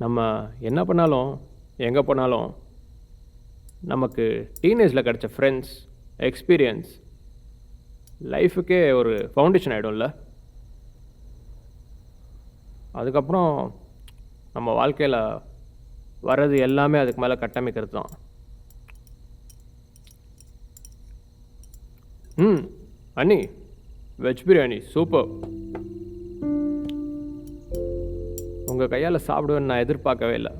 நம்ம என்ன பண்ணாலும் எங்கே போனாலும் நமக்கு டீனேஜில் கிடச்ச ஃப்ரெண்ட்ஸ் எக்ஸ்பீரியன்ஸ் லைஃபுக்கே ஒரு ஃபவுண்டேஷன் ஆகிடும்ல அதுக்கப்புறம் நம்ம வாழ்க்கையில் வர்றது எல்லாமே அதுக்கு மேலே கட்டமைக்கிறது தான். ம் அண்ணி வெஜ் பிரியாணி சூப்பர் உங்கள் கையால் சாப்பிடுவேன்னு நான் எதிர்பார்க்கவே இல்லை.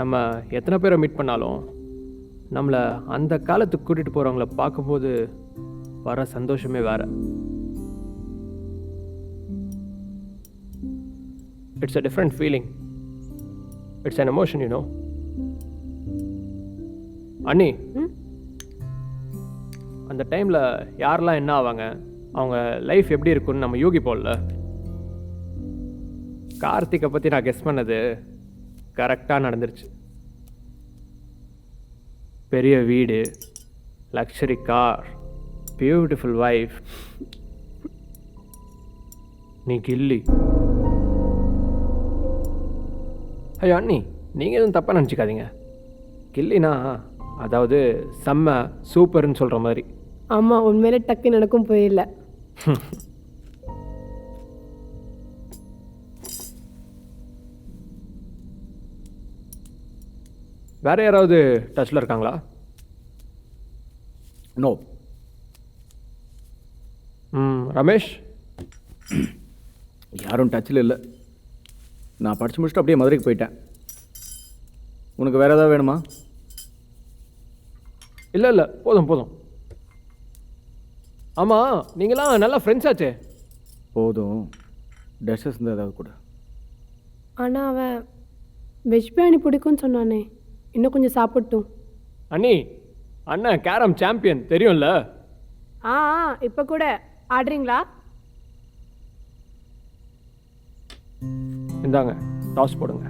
நம்ம எத்தனை பேரை மீட் பண்ணாலும் நம்மளை அந்த காலத்துக்கு கூட்டிகிட்டு போகிறவங்கள பார்க்கும்போது வர சந்தோஷமே வேற. It's a different feeling it's an emotion you know அண்ணி அந்த டைமில் யாரெல்லாம் என்ன ஆவாங்க? அவங்க லைஃப் எப்படி இருக்குன்னு நம்ம யூகிப்போம்ல கார்த்திகை பற்றி நான் கெஸ் பண்ணது கரெக்டாக நடந்துருச்சு. பெரிய வீடு லக்ஸரி கார் பியூட்டிஃபுல் வைஃப் நீ கில்லி. ஐயோ அண்ணி நீங்கள் எதுவும் தப்பாக நினச்சிக்காதீங்க. கில்லினா அதாவது செம்ம சூப்பர்னு சொல்கிற மாதிரி. ஆமாம் உண்மையிலே டக்கு நடக்கும் போயிடல வேற யாராவது டச்சில் இருக்காங்களா? நோ ம் ரமேஷ்? யாரும் டச்சில் இல்லை. நான் படித்து முடிச்சுட்டு அப்படியே மதுரைக்கு போயிட்டேன். உனக்கு வேறு ஏதாவது வேணுமா? இல்லை இல்லை போதும் போதும். ஆமாம் நீங்களாம் நல்லா ஃப்ரெண்ட்ஸ் ஆச்சே. போதும். டெஷஸ் இருந்தால் ஏதாவது கூட. ஆனால் அவன் வெஜ் பிரியாணி பிடிக்கும்னு சொன்னானே. இன்னும் கொஞ்சம் சாப்பிட்டும். அண்ணி அண்ணன் கேரம் சாம்பியன் தெரியும்ல? ஆ ஆ இப்போ கூட. ஆடுறீங்களா? இந்தாங்க டாஸ் போடுங்க.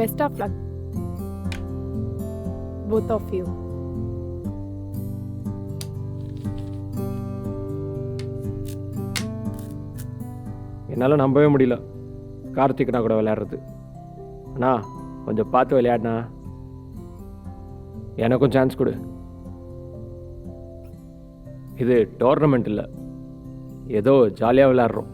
Best of luck both of you என்னால் நம்பவே முடியல. கார்த்திக்னா கூட விளையாடுறது. அண்ணா கொஞ்சம் பார்த்து விளையாடினா எனக்கும் சான்ஸ் கொடு. இது டோர்னமெண்ட் இல்லை. ஏதோ ஜாலியாக விளையாடுறோம்.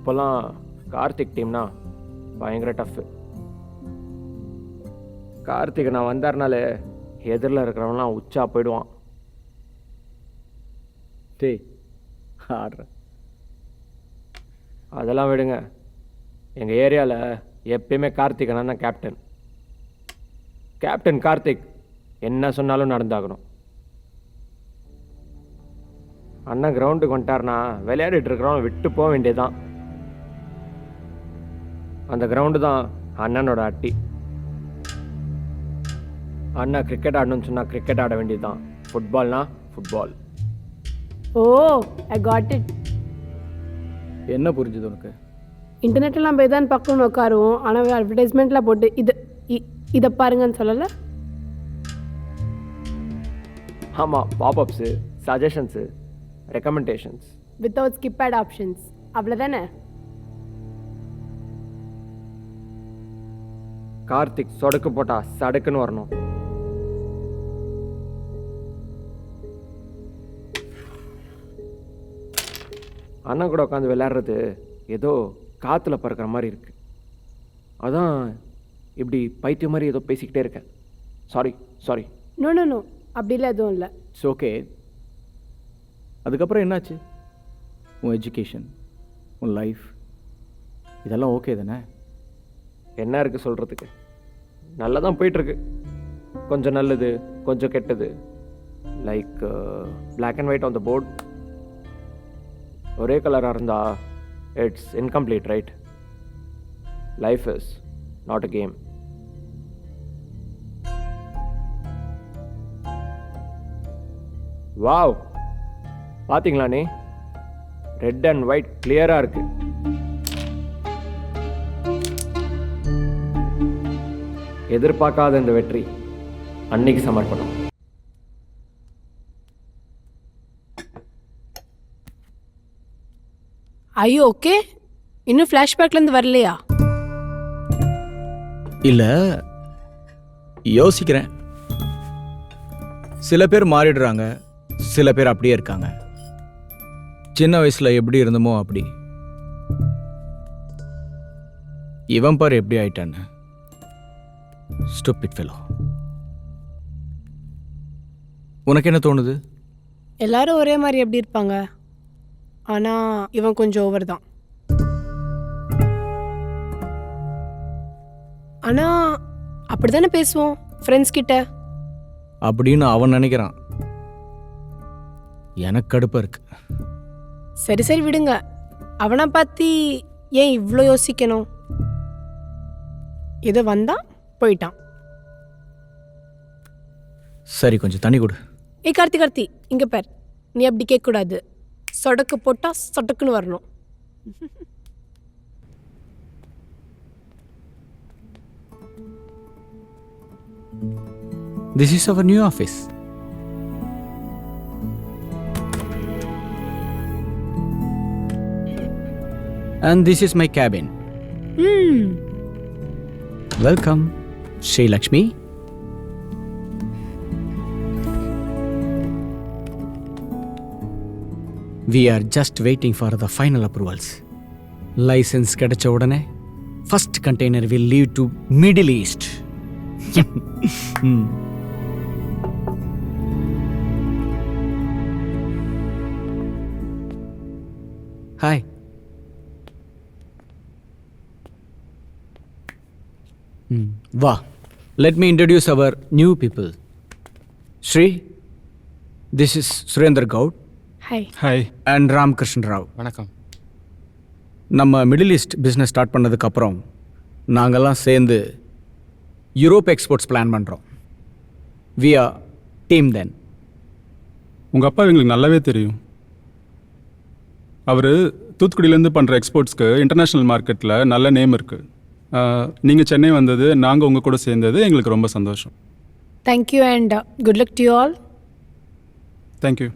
அப்போல்லாம் கார்த்திக் டீம்னா பயங்கர டஃப்பு கார்த்திக் நான் வந்தாருனாலே எதிரில் இருக்கிறவன்லாம் உச்சா போயிடுவான். டே ஆடுறேன் அதெல்லாம் விடுங்க. எங்கள் ஏரியாவில் எப்பயுமே கார்த்திக் தான் கேப்டன் கேப்டன் கார்த்திக் என்ன சொன்னாலும் நடந்தாகணும். அண்ணன் கிரவுண்டுக்கு வந்துட்டார்னா விளையாடிட்டு இருக்கிறவன் விட்டு போக வேண்டியதுதான். அந்த கிரவுண்டு தான் அண்ணனோட அட்டி. அண்ணன் கிரிக்கெட் ஆடணும்னு சொன்னால் கிரிக்கெட் ஆட வேண்டியதுதான். ஃபுட்பால்னா football oh I got it என்ன புரிஞ்சுது உனக்கு? இன்டர்நெட்லாம் போய் தான் பக்கம்னு உட்காருவோம். ஆனால் அட்வர்டைஸ்மெண்ட்டில் போட்டு இது இ- இதை பாருங்கன்னு சொல்லலை? ஆமாம் popups suggestions recommendations without skip ad options அவ்வளோதானே கார்த்திக் சொடக்கு போட்டா சடுக்குன்னு வரணும். அண்ணன் கூட உட்காந்து விளையாடுறது ஏதோ காற்றுல பறக்கிற மாதிரி இருக்கு. அதான் இப்படி பைத்தியம் மாதிரி ஏதோ பேசிக்கிட்டே இருக்கேன். Sorry sorry no no no அப்படிலாம் எதுவும் இல்லை. இட்ஸ் ஓகே அதுக்கப்புறம் என்னாச்சு? உன் எஜுகேஷன் உன் லைஃப் இதெல்லாம் ஓகே தானே? என்ன இருக்குது சொல்கிறதுக்கு நல்லா தான் போயிட்டுருக்கு. கொஞ்சம் நல்லது கொஞ்சம் கெட்டது. Like black and white on the board ஒரே கலராக இருந்தால் it's incomplete right life is not a game wow பார்த்தீங்களா நீ? ரெட் அண்ட் ஒயிட் கிளியராக இருக்குது எதிர்பார்க்காத இந்த வெற்றி அன்னைக்கு சமர்ப்பணம். ஐயோ ஓகே. இன்னும் ஃப்ளாஷ்பேக்லேருந்து வரலையா? இல்லை யோசிக்கிறேன். சில பேர் மாறிடுறாங்க சில பேர் அப்படியே இருக்காங்க. சின்ன வயசில் எப்படி இருந்தமோ அப்படி. இவன் பாரு எப்படி ஆயிட்டான்னு. ஸ்டூபிட் ஃபெலோ உனக்கு என்ன தோணுது? எல்லாரும் ஒரே மாதிரி எப்படி இருப்பாங்க? ஆனால் இவன் கொஞ்சம் ஓவர் தான். ஆனால் அப்படி தானே பேசுவோம்? ஃப்ரெண்ட்ஸ் கிட்ட. அப்படின்னு அவன் நினைக்கிறான். எனக்கு கடுப்பாக இருக்கு. சரி சரி விடுங்க. அவனை பற்றி ஏன் இவ்வளோ யோசிக்கணும்? இது வந்தான்? போயிட்டான். சரி கொஞ்சம் தண்ணி கொடு. ஏய் கார்த்தி கார்த்தி இங்கே பார். நீ அப்படி கேட்கக்கூடாது. சொடக்கு போட்டால் சொடக்குன்னு வரணும். This is our new office. And this is my cabin. Hmm Welcome, Sri Srilakshmi we are just waiting for the final approvals license கிடைச்ச உடனே first container will leave to Middle East hi வா let me introduce our new people Sri this is Surender Goud hi hi and Ramakrishnan Rao வணக்கம். நம்ம middle east business start பண்ணதுக்கப்புறம் நாங்கள்லாம் சேர்ந்து Europe exports plan பண்ணுறோம் we are team then உங்கள் அப்பா எங்களுக்கு நல்லாவே தெரியும். அவர் தூத்துக்குடியிலேருந்து பண்ணுற எக்ஸ்போர்ட்ஸ்க்கு இன்டர்நேஷ்னல் மார்க்கெட்டில் நல்ல நேம் இருக்குது நீங்கள் சென்னை வந்தது நாங்கள் உங்கள் கூட சேர்ந்தது எங்களுக்கு ரொம்ப சந்தோஷம். Thank you and good luck to all thank you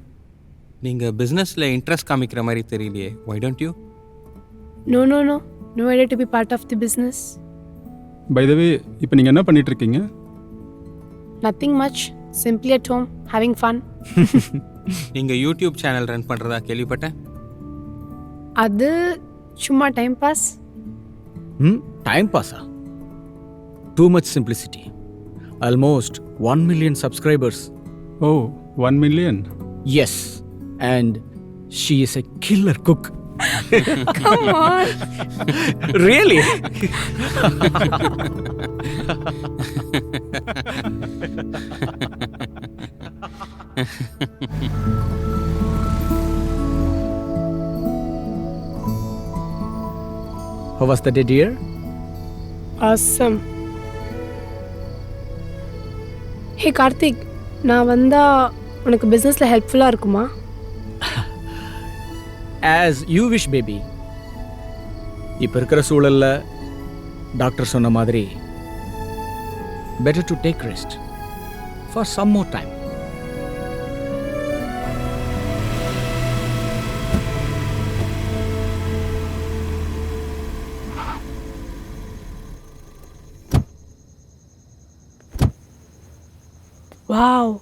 நீங்கள் பிஸ்னஸில் இன்ட்ரெஸ்ட் காமிக்கிற மாதிரி தெரியலையே. Why don't you no no no no idea to be part of the business by the way இப்போ நீங்கள் என்ன பண்ணிட்டு இருக்கீங்க nothing much simply at home having fun நீங்கள் யூடியூப் சேனல் ரன் பண்ணுறதா கேள்விப்பட்டேன். அது சும்மா டைம் பாஸ் ம்? Time pasa. Too much simplicity. Almost one million subscribers. Subscribers oh one million yes and she is a Come on. Really? How was the day, dear? Awesome. Hey Karthik நான் வந்தா உனக்கு பிஸ்னஸில் ஹெல்ப்ஃபுல்லாக இருக்குமா? As you wish baby இப்போ இருக்கிற சூழல்ல doctor சொன்ன மாதிரி better to take rest for some more time wow.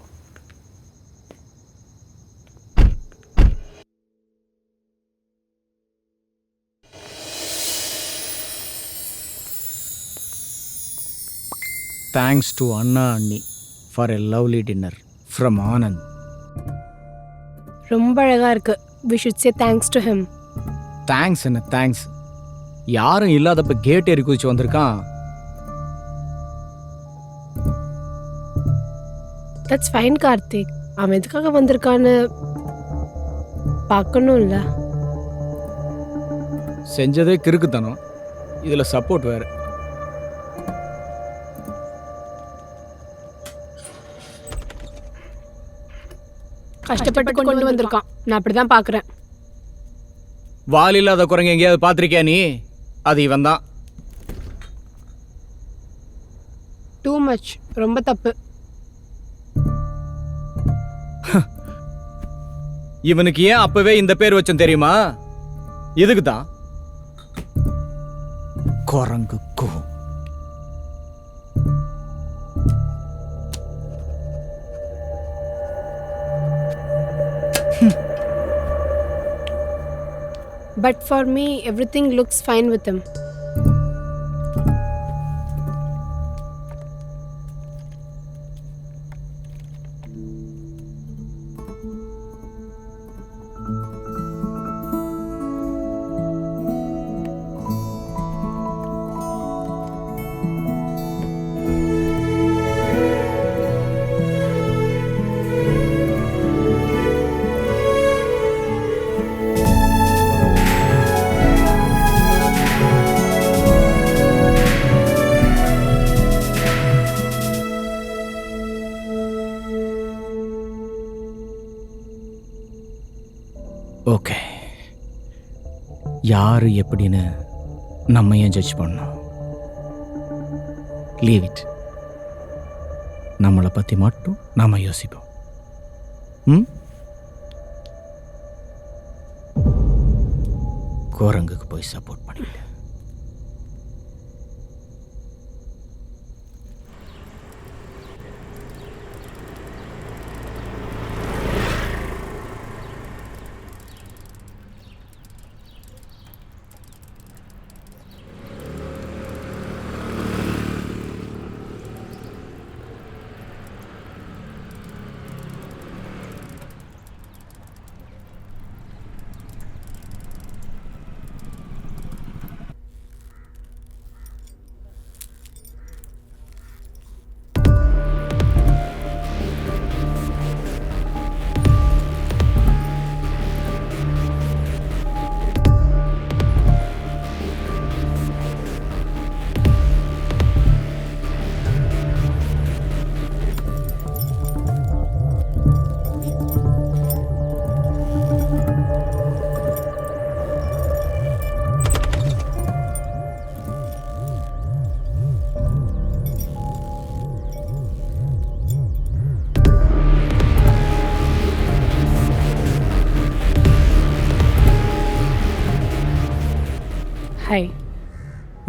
Thanks to அண்ணா அண்ணி for a lovely dinner from Anand ரொம்ப அழகாக இருக்கு. We should say thanks to him thanks என்ன தேங்க்ஸ் யாரும் இல்லாதப்ப கேட் ஏறி குதிச்சு வந்திருக்கான். தட்ஸ் ஃபைன் கார்த்திக் அவன் எதுக்காக வந்திருக்கான்னு பார்க்கணும்ல. செஞ்சதே கிறுக்குத்தனம். இதில் சப்போர்ட் வேறு. கஷ்டப்பட்டு கொண்டு வந்திருக்கான். நான் அப்படிதான் பார்க்குறேன். வால் இல்லாத குரங்கு எங்கேயாவது பார்த்துருக்கியா நீ? அது இவன் தான் டூ மச் ரொம்ப தப்பு. இவனுக்கு ஏன் அப்பவே இந்த பேர் வச்சோம் தெரியுமா? இதுக்கு தான் குரங்கு கூ. But for me everything looks fine with him. யார் எப்படின்னு நம்ம ஏன் ஜட்ஜ் பண்ணோம் லீவ் இட் நம்மளை பற்றி மட்டும் நாம் யோசிப்போம். ம்? குரங்குக்கு போய் சப்போர்ட் பண்ணிவிடு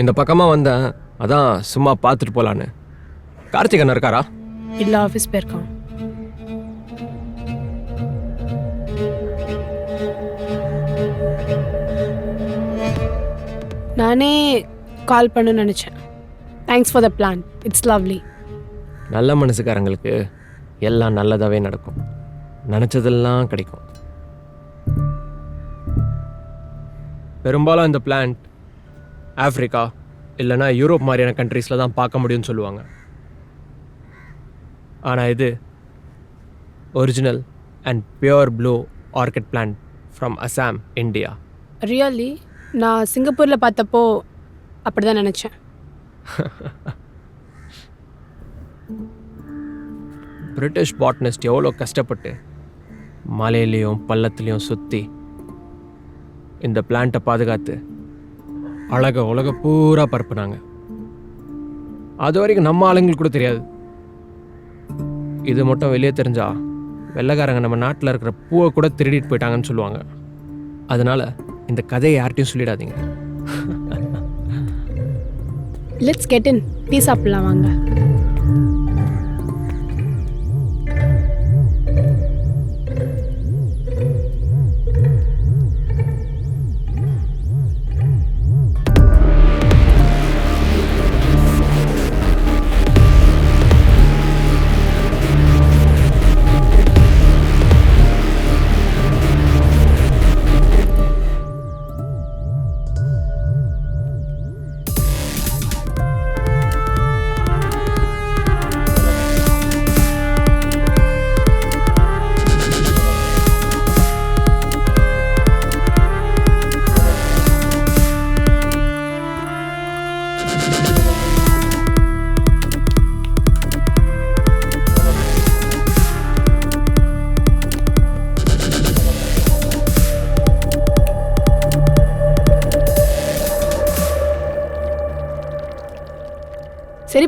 இந்த பக்கமாக வந்தேன். அதான் சும்மா பார்த்துட்டு போகலான்னு கார்த்திக் அண்ணா இருக்காரா? இல்லை ஆஃபீஸ் போயிருக்கான். நானே கால் பண்ண நினச்சேன். Thanks for the plan it's lovely நல்ல மனசுக்காரங்களுக்கு எல்லாம் நல்லதாகவே நடக்கும். நினச்சதெல்லாம் கிடைக்கும். பெரும்பாலும் இந்த பிளான்ட் ஆஃப்ரிக்கா இல்லைன்னா யூரோப் மாதிரியான கண்ட்ரீஸில் தான் பார்க்க முடியும்னு சொல்லுவாங்க. ஆனால் இது original and pure blue orchid plant from Assam India really நான் சிங்கப்பூரில் பார்த்தப்போ அப்படி தான் நினச்சேன். பிரிட்டிஷ் பாட்னிஸ்ட் எவ்வளோ கஷ்டப்பட்டு மலையிலையும் பள்ளத்துலேயும் சுற்றி இந்த பிளான்ட்டை பாதுகாத்து அழக உலக பூரா பரப்புனாங்க. அது வரைக்கும் நம்ம ஆளுங்களுக்கு கூட தெரியாது. இது மட்டும் வெளியே தெரிஞ்சா வெள்ளைக்காரங்க நம்ம நாட்டில் இருக்கிற பூவை கூட திருடிட்டு போயிட்டாங்கன்னு சொல்லுவாங்க. அதனால இந்த கதையை யார்கிட்டையும் சொல்லிடாதீங்க. லெட்ஸ் கெட் இன் டீ சாப்பிடலாம் வாங்க.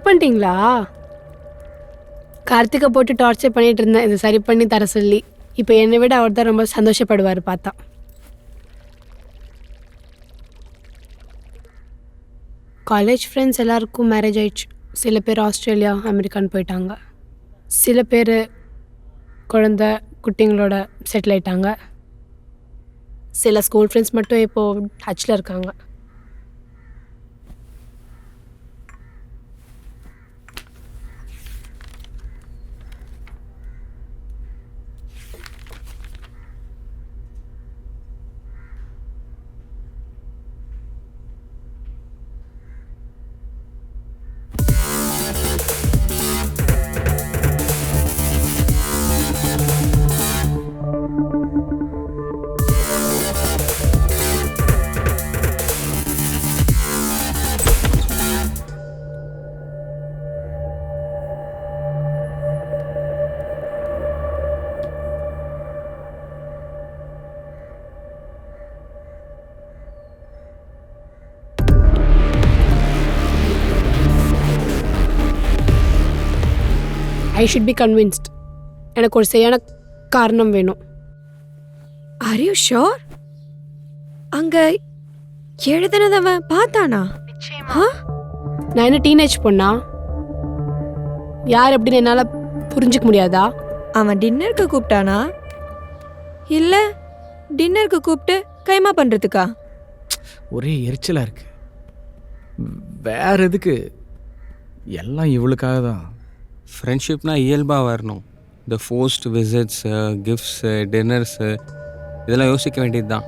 பண்ணிட்டீங்களா? கார்த்திகை போட்டு டார்ச்சர் பண்ணிட்டு இருந்தேன். இதை சரி பண்ணி தர சொல்லி. இப்போ என்னை விட அவர் தான் ரொம்ப சந்தோஷப்படுவார் பார்த்தா. காலேஜ் ஃப்ரெண்ட்ஸ் எல்லாருக்கும் மேரேஜ் ஆயிடுச்சு. சில பேர் ஆஸ்திரேலியா அமெரிக்கான்னு போயிட்டாங்க. சில பேர் குழந்த குட்டிங்களோட செட்டில் ஆயிட்டாங்க. சில ஸ்கூல் ஃப்ரெண்ட்ஸ் மட்டும் இப்போது டச்சில் இருக்காங்க. ஐ ஷுட் பி கன்வின்ஸ்ட் எனக்கு ஒரு சரியான காரணம் வேணும். ஆர் யூ ஷோர் அங்க எழுதுனதவன் பார்த்தானா? நான் என்ன டீனேஜ் பொண்ணா? யார் எப்படின்னு என்னால் புரிஞ்சுக்க முடியாதா? அவன் டின்னருக்கு கூப்பிட்டானா? இல்ல டின்னருக்கு கூப்பிட்டு கைமா பண்றதுக்கா? ஒரே எரிச்சலாக இருக்கு. வேற எதுக்கு? எல்லாம் இவளுக்காக தான் ஃப்ரெண்ட்ஷிப்னா இயல்பாக வரணும். இந்த ஃபோஸ்ட் விசிட்ஸு கிஃப்ட்ஸு டின்னர்ஸு இதெல்லாம் யோசிக்க வேண்டியது தான்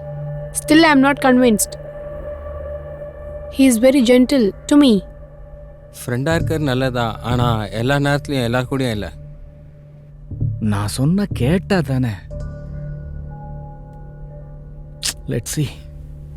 still I am not convinced he is very gentle to me ஃப்ரெண்டாக இருக்கிறது நல்லதா? ஆனால் எல்லா நேரத்துலையும் எல்லார் கூடயும் இல்லை. நான் சொன்ன கேட்டா தானே? Let see